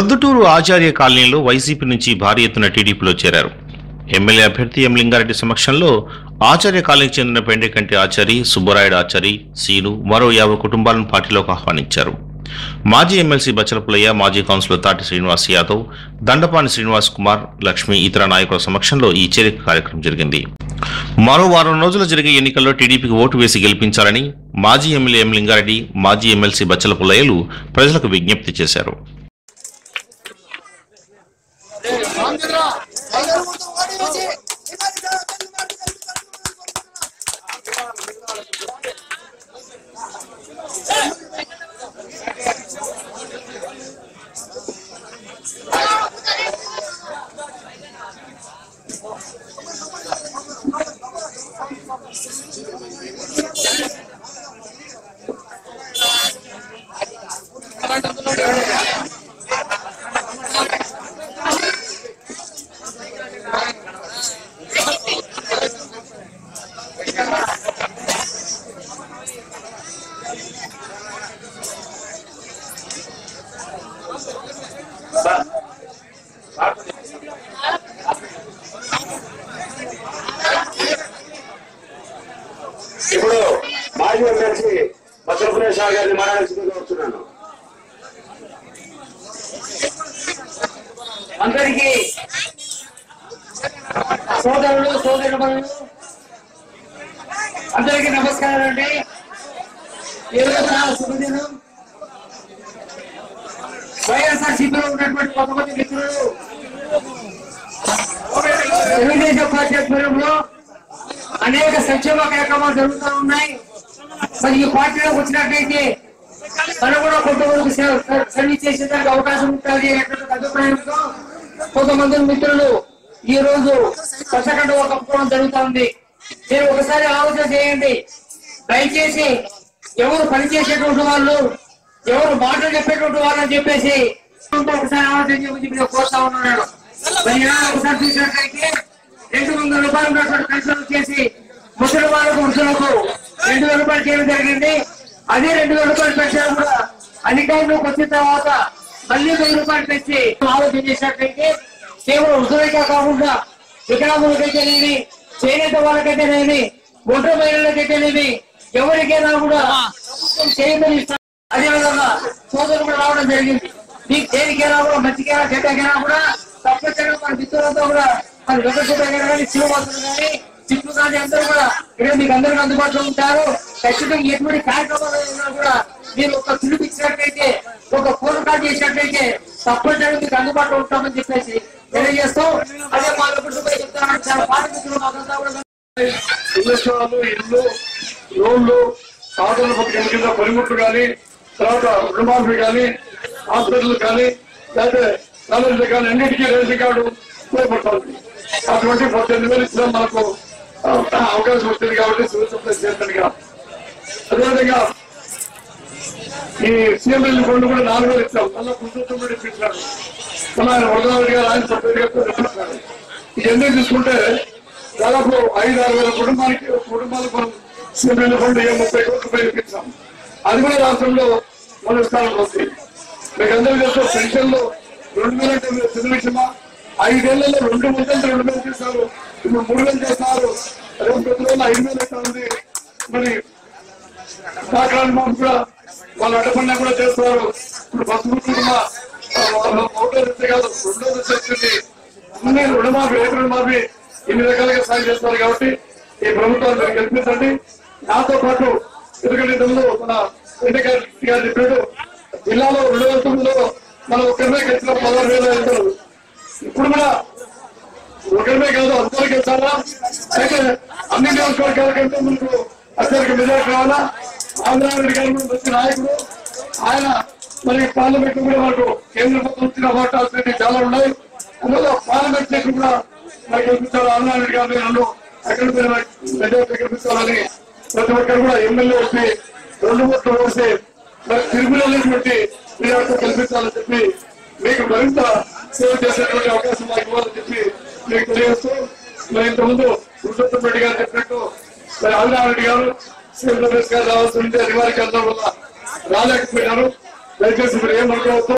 ప్రొద్దుటూరు ఆచార్య కాలనీలో వైసీపీ నుంచి భారీ ఎత్తున టీడీపీలో చేరారు. ఎమ్మెల్యే అభ్యర్థి ఎం లింగారెడ్డి సమక్షంలో ఆచార్య కాలనీకి చెందిన పెండెకంటి ఆచారి సుబ్బరాయుడు ఆచారి సీను మరో యాభై కుటుంబాలను పార్టీలోకి ఆహ్వానించారు. మాజీ ఎమ్మెల్సీ బచ్చలపులయ్య మాజీ కౌన్సిలర్ తాటి శ్రీనివాస్ యాదవ్ దండపాని శ్రీనివాస్ కుమార్ లక్ష్మి ఇతర నాయకుల సమక్షంలో ఈ చేరిక కార్యక్రమం జరిగింది. మరో వారం రోజులు జరిగే ఎన్నికల్లో టీడీపీకి ఓటు వేసి గెలిపించాలని మాజీ ఎమ్మెల్యే ఎం లింగారెడ్డి మాజీ ఎమ్మెల్సీ బచ్చలపులయ్యలు ప్రజలకు విజ్ఞప్తి చేశారు. 300だ。最後の終わりまし అందరికీ సోదరులు సోదరులు అందరికీ నమస్కారం అండి. ఈరోజు నా శుభదినం. వైఎస్ఆర్ సిపిలో ఉన్నటువంటి కొంతమంది మిత్రులు తెలుగుదేశం పార్టీ ఆధ్వర్యంలో అనేక సంక్షేమ కార్యక్రమాలు జరుగుతూ ఉన్నాయి. మరి ఈ పార్టీలోకి వచ్చినట్లయితే మనం కూడా కొంతమంది సేవ- చేసేదానికి అవకాశం ఉంటుంది అభిప్రాయంతో కొంతమంది మిత్రులు ఈ రోజు పచ్చగడ్డ కప్పుకోవడం జరుగుతుంది. మీరు ఒకసారి ఆలోచన చేయండి. దయచేసి ఎవరు పనిచేసేటువంటి వాళ్ళు ఎవరు మాటలు చెప్పేటువంటి వాళ్ళు అని చెప్పేసి ఒకసారి ఆలోచన చేయమని చెప్పి నేను కోరుతా ఉన్నాను. మరి ఒకసారి చూసినట్లయితే రెండు వందల రూపాయలు ఉన్నటువంటి పెన్షన్ వచ్చేసి ముసలి వాళ్ళకు ముసలకు రెండు వేల రూపాయలు చేయడం జరిగింది. అదే రెండు వేల రూపాయలు పెన్షన్ కూడా అధికారంలోకి వచ్చిన తర్వాత మళ్ళీ వెయ్యి రూపాయలు పెంచి ఆలోచన చేసినట్లయితే కేవలం వృద్ధులకే కాకుండా వికలాంగులకైతేనేమి చేనేత వాళ్ళకైతేనేమి ఒంటరి మహిళలకైతేనేమి ఎవరికైనా కూడా చేయమని అదేవిధంగా సోదరులు కూడా రావడం జరిగింది. మీకు దేనికైనా కూడా మంచికైనా చెడ్డకైనా కూడా తప్పనిసరిగా మన మిత్రులతో కూడా మన వెంకటేశ్వర గారు కానీ శివభద్రులు కానీ చిత్తూరు గారి అందరూ కూడా ఇక్కడ మీకు అందరికి అందుబాటులో ఉంటారు. ఖచ్చితంగా ఎటువంటి కార్యక్రమాలు కూడా మీరు ఒక పిలుపు ఇచ్చినట్లయితే ఒక ఫోన్ కాల్ చేసినట్లయితే తప్పనిసరిగా మీకు అందుబాటులో ఉంటామని చెప్పేసి తెలియజేస్తూ అదే మా కుటుంబం చెప్తాను చాలా పాత మాకంతా కూడా ఇళ్ళ ఇల్లు లోన్లు సాధన పథకం కింద పనిముట్లు కానీ తర్వాత రుణమాఫీ కానీ హాస్పిటల్ కానీ లేకపోతే కాలేజీలు కానీ అన్నిటికీ రేషన్ కార్డు ఉపయోగపడుతుంది అటువంటి పద్దెనిమిది వేలు ఇచ్చినా మనకు అవకాశం వచ్చింది కాబట్టి సివిల్ సప్లై చేస్తానుగా అదేవిధంగా ఈ సీఎం బిల్లు ఫండ్ కూడా నాలుగు వేలు ఇచ్చాం. మళ్ళీ రెడ్డి ఇప్పించారు. మళ్ళీ ఆయన వరదారెడ్డి గారు ఆయన సభ్యుడిగా ఇప్పించారు. ఇవన్నీ తీసుకుంటే దాదాపు ఐదు ఆరు వేల కుటుంబానికి కుటుంబాలకు మనం సీఎం బిల్లు ఫండ్ ఏ ముప్పై కోట్ల రూపాయలు ఇప్పించాం. అది కూడా రాష్ట్రంలో మొదటి స్థానంలో ఉంది. మీకు అందరికీ తెలుసు పెన్షన్లు రెండు వేల తొమ్మిది మీరు చిన్న ఐదేళ్ళలో రెండు వందలు రెండు వేలు చేశారు. ఇప్పుడు మూడు వేలు చేస్తున్నారు రేపు ప్రతి రోజులు ఐదు వేలు అయితే ఉంది. మరి సహకారాన్ని మాకు కూడా వాళ్ళు అడ్డపడినా కూడా చేస్తున్నారు ఇప్పుడు బస్సు కుటుంబ ఒకటో దశ కాదు రెండో దశ వచ్చింది అన్ని రుణమాఫీ రైతు రుణమాఫీ ఇన్ని రకాలుగా సాయం చేస్తున్నారు కాబట్టి ఈ ప్రభుత్వాన్ని మీరు గెలిపించండి. నాతో పాటు ఎందుకంటే ఇంతకుముందు మన వెంకయ్య గారు చెప్పాడు జిల్లాలో రెండు వేల తొమ్మిదిలో మనం ఒక్కరినే గెలిచిన పదహారు వేల వెళ్తారు ఇప్పుడు కూడా ఒకరిమే కాదు అందరికి వెళ్తారా అయితే అన్ని నియోజకవర్గాల కంటే మనకు అత్యధిక మెజార్టీ రావాలా? ఆంధ్రారెడ్డి గారు కూడా మంచి నాయకుడు. ఆయన మరి పార్లమెంట్ కూడా మనకు కేంద్ర ప్రభుత్వం ఇచ్చిన చాలా ఉన్నాయి. అందులో పార్లమెంట్ దగ్గర కూడా మనకి గెలిపించాలి? ఆంధ్రారెడ్డి గారు నన్ను అక్కడ మెజార్టీ గెలిపించాలని ప్రతి ఒక్కరు కూడా ఎమ్మెల్యే వచ్చి రెండు ఓట్లు వేసి మరి తిరుగులేనటువంటి మెజార్టీ కల్పించాలని చెప్పి మీకు మరింత సేవ చేసేటువంటి అవకాశం మాకు ఇవ్వాలని చెప్పి మీకు తెలియజేస్తూ మరి ఇంతకుముందు పురుషోత్తం రెడ్డి గారు చెప్పినట్టు మరి ఆదినారెడ్డి గారు శ్రీ రమేష్ గారు రావాల్సి ఉంటే అనివార్య కారణం వల్ల రాలేకపోయినారు. దయచేసి మీరు ఏమనుకోవద్దు